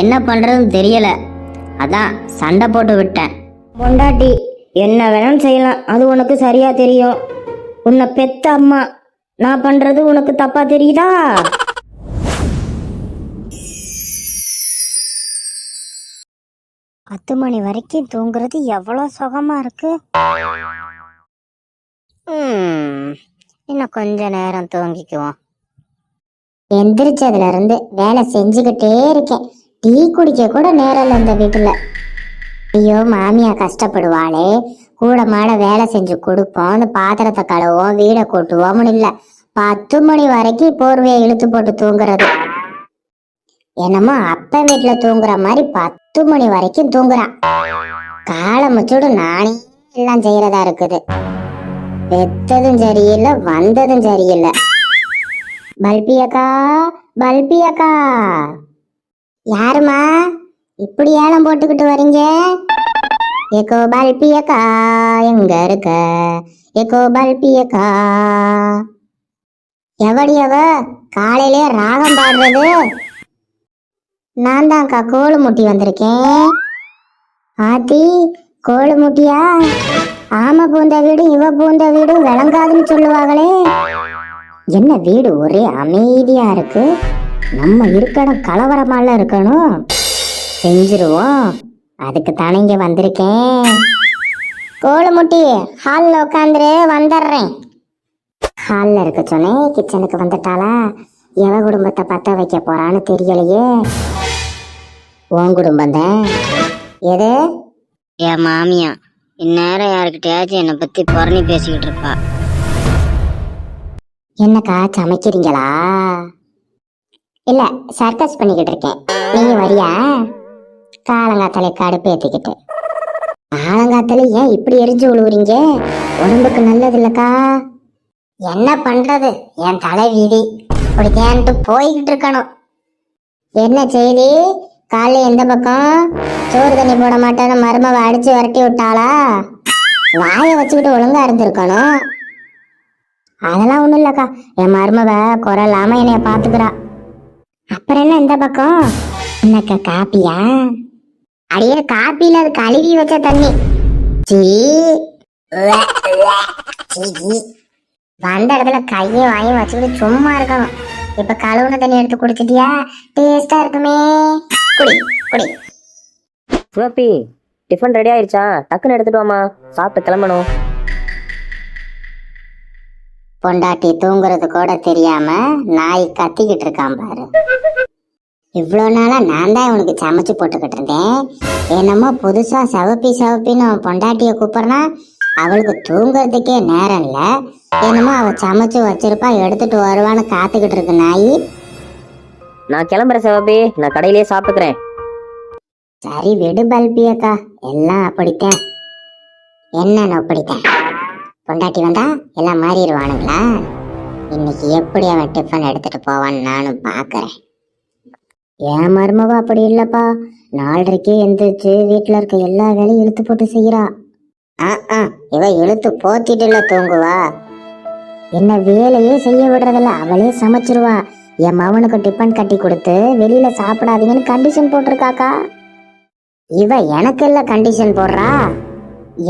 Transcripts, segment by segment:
என்ன பண்றதுன்னு தெரியல. அதான் சண்டை போட்டு விட்டேன். பொண்டாட்டி என்ன வேணாலும் செய்யலாம். அது உனக்கு சரியா தெரியும். உன்னை பெத்த அம்மா நான் பண்றது உனக்கு தப்பா தெரியுதா? பத்து மணி வரைக்கும் தூங்குறது எவ்வளோ சுகமா இருக்கு? ம், இன்னும் கொஞ்ச நேரம் தூங்கிக்குவோம். எந்திரிச்சதுல இருந்து வேலை செஞ்சுக்கிட்டே இருக்கேன். டீ குடிக்க கூட நேரம் இல்லை இந்த வீட்டுல. ஐயோ மாமியா கஷ்டப்படுவாளே. கூட மாட வேலை செஞ்சு கொடுப்போம் அந்த பாத்திரத்தை கழுவோம் வீடை கூட்டுவோம்னு இல்ல. பத்து மணி வரைக்கும் போர்வையை இழுத்து போட்டு தூங்குறது. என்னமோ அப்ப வீட்டுல தூங்குற மாதிரி பத்து மணி வரைக்கும் தூங்குறான் காலை முச்சோடு நானே எல்லாம் செய்யறதா இருக்குது. பெத்ததும் சரியில்லை வந்ததும் சரியில்லை. பல்பி அக்கா பல்பி அக்கா. யாருமா இப்படி ஏலம் போட்டுக்கிட்டு வரீங்க? ஏக்கோ பல்பியக்கா எங்க இருக்க? ஏக்கோ பல்பியக்கா எவடி அவ? காலையிலே ராகம் பாடுறது. நான் தான்க்கா கோழு முட்டி வந்திருக்கேன். ஆத்தி கோழு முட்டியா? ஆமா பூந்த வீடு இவ பூந்த வீடு விளங்காதுன்னு சொல்லுவாங்களே. என்ன வீடு ஒரே அமைதியா இருக்கு? நம்ம இருக்கணும் கலவரமால இருக்கணும். செஞ்சிருவோம். அதுக்கு தானே இங்க வந்திருக்கேன். கோலமுட்டி ஹாலில் உட்காந்துரு வந்துடுறேன். ஹாலில் இருக்க சொன்னேன் கிச்சனுக்கு வந்துட்டாளா? எவ குடும்பத்தை பத்த வைக்க போறான்னு தெரியலையே. உன் குடும்பம் தான். எது? என் மாமியா. இந்நேரம் யாருக்கிட்டயாச்சும் என்னை பத்தி புறணி பேசிக்கிட்டு இருப்பா. என்னக்கா சமைக்கிறீங்களா? இல்ல சர்க்கஸ் பண்ணிக்கிட்டு இருக்கேன். நீ வரியா? காலங்காத்தாலே கடுப்பு ஏத்திக்கிட்டு. காலங்காத்தால ஏன் இப்படி எரிஞ்சு விழுவுறீங்க உடம்புக்கு நல்லது இல்லக்கா. என்ன பண்றது? என் தலை வீதி. இப்படி தேன்ட்டு போய்கிட்டு இருக்கணும். என்ன செய்தி காலைல எந்த பக்கம்? சோறு தண்ணி போட மாட்டேன்னு மருமவை அடிச்சு விரட்டி விட்டாளா? வாயை வச்சுக்கிட்டு ஒழுங்கா இருந்திருக்கணும். அதெல்லாம் ஒண்ணும் இல்லக்கா. என் மருமவ குறை இல்லாம என்னைய பாத்துக்கிறா அப்புறம் என்ன இந்த பக்கம்? என்னக்கா காப்பியா? அடியே காப்பியில அது கழுவி வச்ச தண்ணி. சீ. வந்த இடத்துல கையும் வாயும் வச்சுக்கிட்டு சும்மா இருக்கணும். இப்ப கழுவுன தண்ணி எடுத்து குடிச்சிட்டியா? டேஸ்டா இருக்குமே. குடி குடி. சிவப்பி டிஃபன் ரெடி ஆயிருச்சா? டக்குன்னு எடுத்துட்டு வாமா சாப்பிட்டு கிளம்பணும். பொண்டாட்டி தூங்குறது கூட தெரியாம நாய் கத்திக்கிட்டு இருக்கான் பாரு. இவ்வளோ நாளா நான் தான் இவனுக்கு சமைச்சு போட்டுக்கிட்டு இருந்தேன். என்னமோ புதுசா சவப்பி சவப்பின்னு பொண்டாட்டிய கூப்பிடுறா அவளுக்கு தூங்குறதுக்கே நேரம் இல்ல. என்னமோ அவ சமைச்சு வச்சிருப்பா எடுத்துட்டு வருவான்னு காத்துக்கிட்டு இருக்கு நாய். நான் கிளம்புறேன் சிவப்பி. நான் கடையிலேயே சாப்பிட்டுக்கிறேன். சரி விடு பல்பியக்கா. எல்லாம் அப்படித்தான். என்னன்னு அப்படித்தான்? பொண்டாட்டி வந்தா எல்லாம் மாறிடுவானுங்களா? இன்னைக்கு எப்படி அவன் டிஃபன் எடுத்துட்டு போவான்னு நானும் பார்க்கறேன். ஏன் மருமவ அப்படி இல்லப்பா. நாலரைக்கே எந்திரிச்சு வீட்டில் இருக்க எல்லா வேலையும் இழுத்து போட்டு செய்கிறா ஆ ஆ இவ இழுத்து போத்திட்டுல தூங்குவா. என்ன வேலையே செய்ய விடுறதில்ல அவளே சமைச்சிருவா. என் மவனுக்கு டிஃபன் கட்டி கொடுத்து வெளியில சாப்பிடாதீங்கன்னு கண்டிஷன் போட்டிருக்காக்கா. இவ எனக்கு இல்லை கண்டிஷன் போடுறா.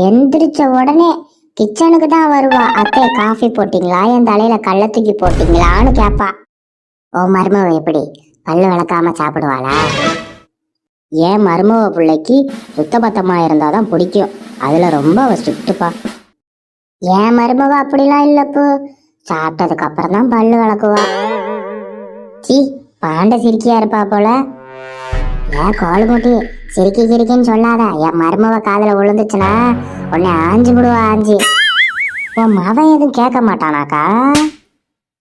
எந்திரிச்ச உடனே கிச்சனுக்கு தான் வருவா. அத்தை காஃபி போட்டிங்களா? என் தலையில கள்ள தூக்கி போட்டிங்களான்னு கேப்பா. ஓ மருமவ எப்படி? பல்லு விளக்காம சாப்பிடுவாளா? ஏன் மருமவ பிள்ளைக்கு சுத்தபத்தமா இருந்தாதான் பிடிக்கும். அதுல ரொம்ப அவ ஸ்ட்ரிக்ட்டுப்பா ஏன் மருமவ அப்படிலாம் இல்லப்பு? சாப்பிட்டதுக்கு அப்புறம் தான் பல்லு விளக்குவா சீ பாண்ட சிரிக்கியா இருப்பா போல. ஏன் கால் போட்டி சிரிக்கி சிரிக்கின்னு சொல்லாத. என் மருமவ காதல விழுந்துச்சுன்னா உன்னை ஆஞ்சு விடுவா ஆஞ்சு. உன் மவன் எதுவும் கேட்க மாட்டானாக்கா?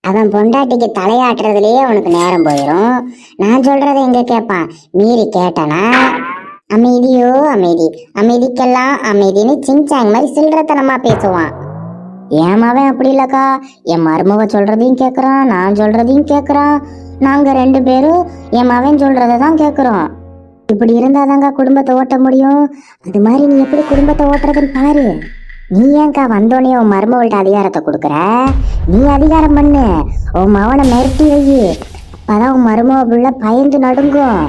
அவன் பொண்டாட்டிக்கு தலையாட்டுறதுலயே உனக்கு நேரம் போயிடும் நான் சொல்றதை எங்க கேட்பான்? மீறி கேட்டனா? அமைதியோ அமைதி. அமைதிக்கெல்லாம் அமைதின்னு சிங்சாங் மாதிரி சில்லறத்தனமா பேசுவான். என் மவன் அப்படி இல்லக்கா. என் மருமக சொல்றதையும் கேட்குறான் நான் சொல்றதையும் கேட்குறான் நாங்கள் ரெண்டு பேரும் என் மவன் சொல்றதை தான் கேட்குறோம் இப்படி இருந்தாதாங்க குடும்பத்தை ஓட்ட முடியும். அது மாதிரி நீ எப்படி குடும்பத்தை ஓட்டுறதுன்னு பாரு. நீ ஏன்க்கா வந்தோடனே உன் மருமகள்கிட்ட அதிகாரத்தை கொடுக்குற? நீ அதிகாரம் பண்ணு. உன் மவனை மிரட்டி வை. அப்பதான் உன் மருமக பிள்ளை பயந்து நடுங்கும்.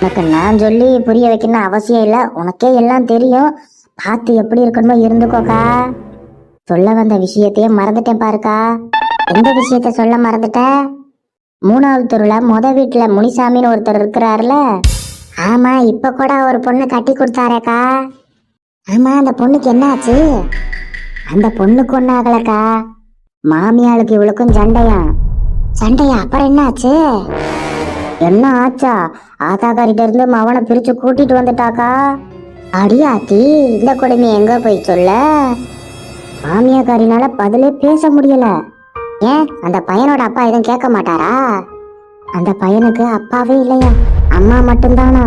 உனக்கு நான் சொல்லி புரிய வைக்கணும் அவசியம் இல்லை. உனக்கே எல்லாம் தெரியும். பார்த்து எப்படி இருக்கணுமோ இருந்துக்கோக்கா. சொல்ல வந்த விஷயத்தையே மறந்துட்டேன் பாருக்கா. எந்த விஷயத்த சொல்ல மறந்துட்ட? மூணாவது தெருவில் மொத வீட்டில் முனிசாமின்னு ஒருத்தர் இருக்கிறாருல. ஆமா இப்ப கூட ஒரு பொண்ணு கட்டி கொடுத்தாரேக்கா. ஆமா அந்த பொண்ணுக்கு என்னாச்சு? அந்த பொண்ணுக்கு ஒண்ணு ஆகலக்கா. மாமியாளுக்கு இவளுக்கும் சண்டையா? சண்டையா? அப்புறம் என்னாச்சு? என்ன ஆச்சா? ஆத்தாக்காரிட்ட இருந்து மவனை பிரிச்சு கூட்டிட்டு வந்துட்டாக்கா? அடியாத்தி இந்த கொடுமை எங்க போய் சொல்ல? மாமியாக்காரினால பதிலே பேச முடியல. ஏன்? அந்த பையனோட அப்பா எதுவும் கேட்க மாட்டாரா? அந்த பையனுக்கு அப்பாவே இல்லையா? அம்மா மட்டும்தானா?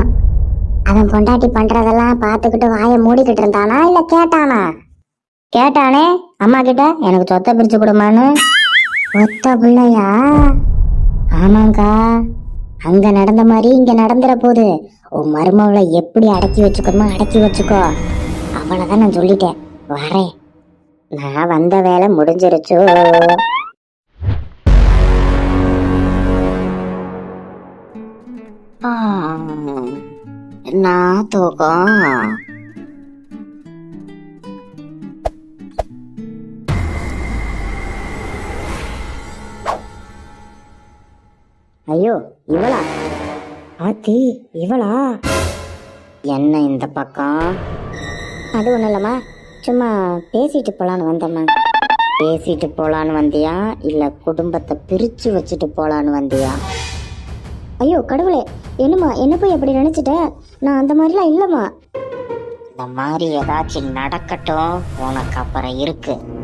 அவன் பொண்டாட்டி பண்றதெல்லாம் பார்த்துக்கிட்டு வாயை மூடிக்கிட்டு இருந்தானா இல்ல கேட்டானா? கேட்டானே அம்மா கிட்ட எனக்கு சொத்தை பிரிச்சு கொடுமான்னு ஒத்த பிள்ளையா? ஆமாங்கா. அங்க நடந்த மாதிரி இங்க நடந்துற போது உன் மருமவளை எப்படி அடக்கி வச்சுக்கணுமோ அடக்கி வச்சுக்கோ. அவ்வளவுதான் நான் சொல்லிட்டேன். வரேன். நான் வந்த வேலை முடிஞ்சிருச்சு. நான் தூக்கம் ஐயோ இவளா? ஆத்தி இவளா? என்ன இந்த பக்கம்? அது ஒன்றும் இல்லைம்மா. சும்மா பேசிட்டு போலான்னு வந்தம்மா. பேசிட்டு போலான்னு வந்தியா? இல்லை குடும்பத்தை பிரித்து வச்சுட்டு போலான்னு வந்தியா? ஐயோ கடவுளே. என்னம்மா என்ன போய் அப்படி நினச்சிட்ட? நான் அந்த மாதிரிலாம் இல்லைம்மா. இந்த மாதிரி ஏதாச்சும் நடக்கட்டும் உனக்கு அப்புறம் இருக்குது